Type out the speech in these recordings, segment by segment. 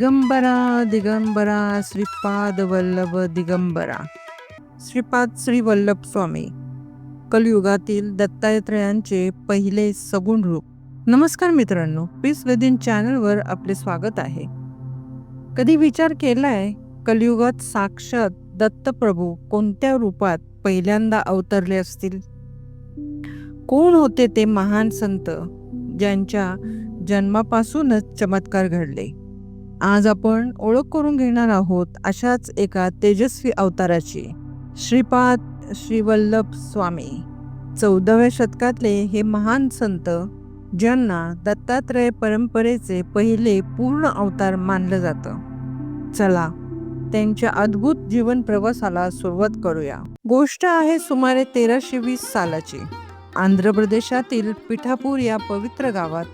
दिगंबरा दिगंबरा श्रीपाद वल्लभ दिगंबरा. श्रीपाद श्री वल्लभ स्वामी कलयुगातील दत्तात्रेयांचे पहिले सगुण रूप. नमस्कार मित्रांनो पीस वेदिन चॅनलवर आपले स्वागत आहे. कधी विचार केलाय कलयुगात साक्षात दत्तप्रभू कोणत्या रूपात पहिल्यांदा अवतरले असतील? कोण होते ते महान संत ज्यांच्या जन्मापासूनच चमत्कार घडले? आज आपण ओळख करून घेणार आहोत अशाच एका तेजस्वी अवताराची. श्रीपाद श्रीवल्लभ स्वामी. चौदाव्या शतकातले हे महान संत ज्यांना दत्तात्रय परंपरेचे पहिले पूर्ण अवतार मानलं जातं. चला त्यांच्या अद्भुत जीवन प्रवासाला सुरुवात करूया. गोष्ट आहे सुमारे तेराशे वीस सालाची. आंध्र प्रदेशातील पिठापूर या पवित्र गावात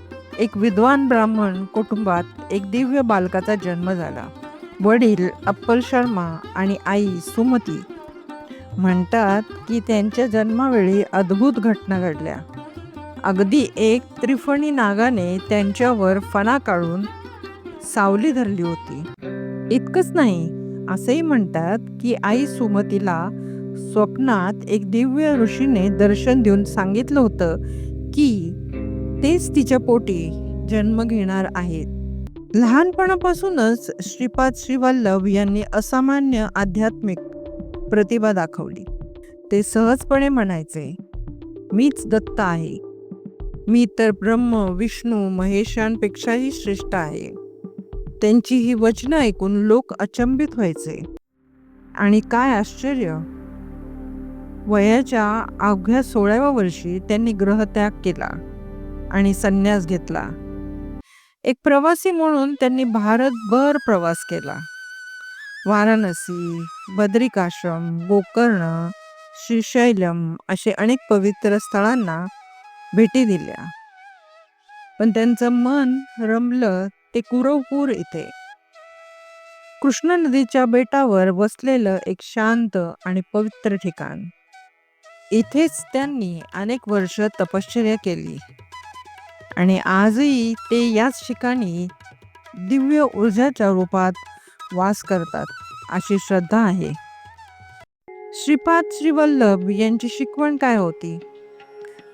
एक विद्वान ब्राह्मण कुटुंबात एक दिव्य बालकाचा जन्म झाला. वडील अप्पल शर्मा आणि आई सुमती म्हणतात की त्यांच्या जन्मावेळी अद्भुत घटना घडल्या. अगदी एक त्रिफणी नागाने त्यांच्यावर फणा काढून सावली धरली होती. इतकंच नाही असेही म्हणतात की आई सुमतीला स्वप्नात एक दिव्य ऋषीने दर्शन देऊन सांगितलं होतं की तेच तिच्या पोटी जन्म घेणार आहेत. लहानपणापासूनच श्रीपाद श्रीवल्लभ यांनी असामान्य आध्यात्मिक प्रतिभा दाखवली. ते सहजपणे म्हणायचे मीच दत्त आहे. मी तर ब्रह्म विष्णू महेशांपेक्षाही श्रेष्ठ आहे. त्यांची ही वचनं ऐकून लोक अचंबित व्हायचे. आणि काय आश्चर्य! वयाच्या अवघ्या सोळाव्या वर्षी त्यांनी ग्रहत्याग केला. आणि संन्यास घेतला. एक प्रवासी म्हणून त्यांनी भारतभर प्रवास केला. वाराणसी बद्रिकाश्रम गोकर्ण श्रीशैलम असे अनेक पवित्र स्थळांना भेटी दिल्या. पण त्यांचं मन रमलं ते कुरवपूर इथे. कृष्णा नदीच्या बेटावर वसलेलं एक शांत आणि पवित्र ठिकाण. इथेच त्यांनी अनेक वर्ष तपश्चर्या केली. आणि आजही ते याच ठिकाणी दिव्य ऊर्जाच्या रूपात वास करतात अशी श्रद्धा आहे. श्रीपाद श्रीवल्लभ यांची शिकवण काय होती?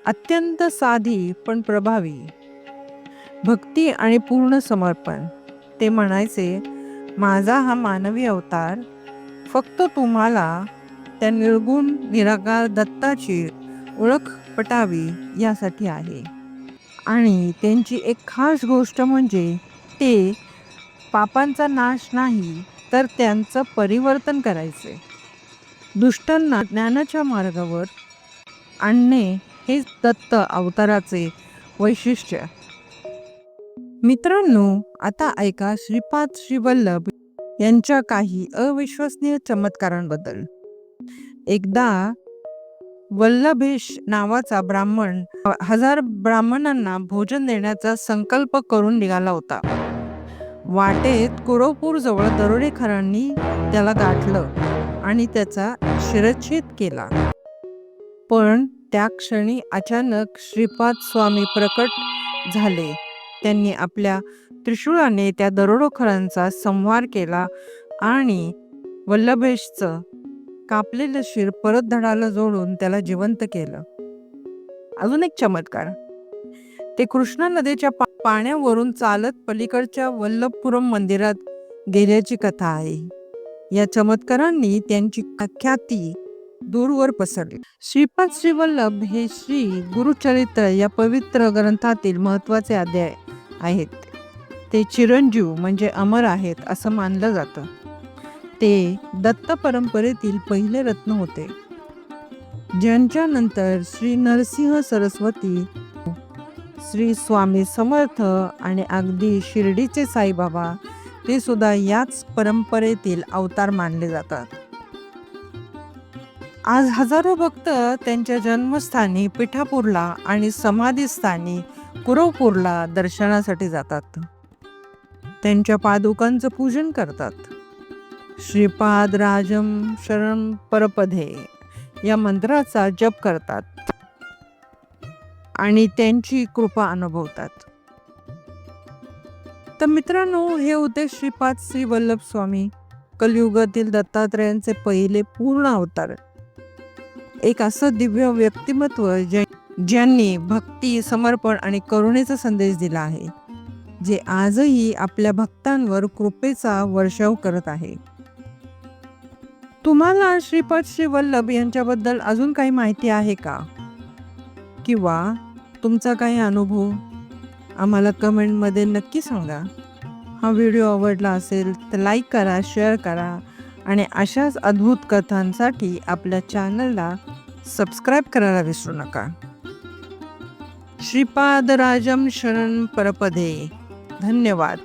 अत्यंत साधी पण प्रभावी. भक्ती आणि पूर्ण समर्पण. ते म्हणायचे माझा हा मानवी अवतार फक्त तुम्हाला त्या निर्गुण निराकार दत्ताची ओळख पटावी यासाठी आहे. आणि त्यांची एक खास गोष्ट म्हणजे ते पापांचा नाश नाही तर त्यांचं परिवर्तन करायचे. दुष्टांना ज्ञानाच्या मार्गावर आणणे हे दत्त अवताराचे वैशिष्ट्य. मित्रांनो आता ऐका श्रीपाद श्रीवल्लभ यांच्या काही अविश्वसनीय चमत्कारांबद्दल. एकदा वल्लभेश नावाचा ब्राह्मण हजार ब्राह्मणांना भोजन देण्याचा संकल्प करून निघाला होता. वाटेत कुरोपूर जवळ दरोडेखरांनी त्याला गाठलं आणि त्याचा शिरच्छेद केला. पण त्या क्षणी अचानक श्रीपाद स्वामी प्रकट झाले. त्यांनी आपल्या त्रिशूळाने त्या दरोडोखरांचा संहार केला आणि वल्लभेशचं कापलेलं शिर परत धडाला जोडून त्याला जिवंत केलं. अजून एक चमत्कार. ते कृष्णा नदीच्या पाण्यावरून चालत पलीकडच्या वल्लभपुरम मंदिरात गेल्याची कथा आहे. या चमत्कारांनी त्यांची ख्याती दूरवर पसरली. श्रीपाद श्रीवल्लभ हे श्री गुरुचरित्र या पवित्र ग्रंथातील महत्त्वाचे अध्याय आहेत. ते चिरंजीव म्हणजे अमर आहेत असं मानलं जातं. ते दत्त परंपरेतील पहिले रत्न होते. ज्यांच्यानंतर श्री नरसिंह सरस्वती श्री स्वामी समर्थ आणि अगदी शिर्डीचे साईबाबा ते सुद्धा याच परंपरेतील अवतार मानले जातात. आज हजारो भक्त त्यांच्या जन्मस्थानी पिठापूरला आणि समाधीस्थानी कुरवपूरला दर्शनासाठी जातात. त्यांच्या पादुकांचं पूजन करतात. श्रीपादराजम शरण परपधे या मंत्राचा जप करतात. आणि त्यांची कृपा अनुभवतात. तर मित्रांनो हे होते श्रीपाद श्री वल्लभ स्वामी. कलयुगातील दत्तात्रयांचे पहिले पूर्ण अवतार. एक असं दिव्य व्यक्तिमत्व ज्यांनी भक्ती समर्पण आणि करुणेचा संदेश दिला आहे. जे आजही आपल्या भक्तांवर कृपेचा वर्षाव करत आहे. तुम्हाला श्रीपद श्री वल्लभ यांच्याबद्दल अजून काही माहिती आहे का? किंवा तुमचा काही अनुभव? आम्हाला कमेंटमध्ये नक्की सांगा. हा व्हिडिओ आवडला असेल तर लाईक करा शेअर करा आणि अशाच अद्भुत कथांसाठी आपल्या चॅनलला सबस्क्राईब करायला विसरू नका. श्रीपादराजम शरण परपदे. धन्यवाद.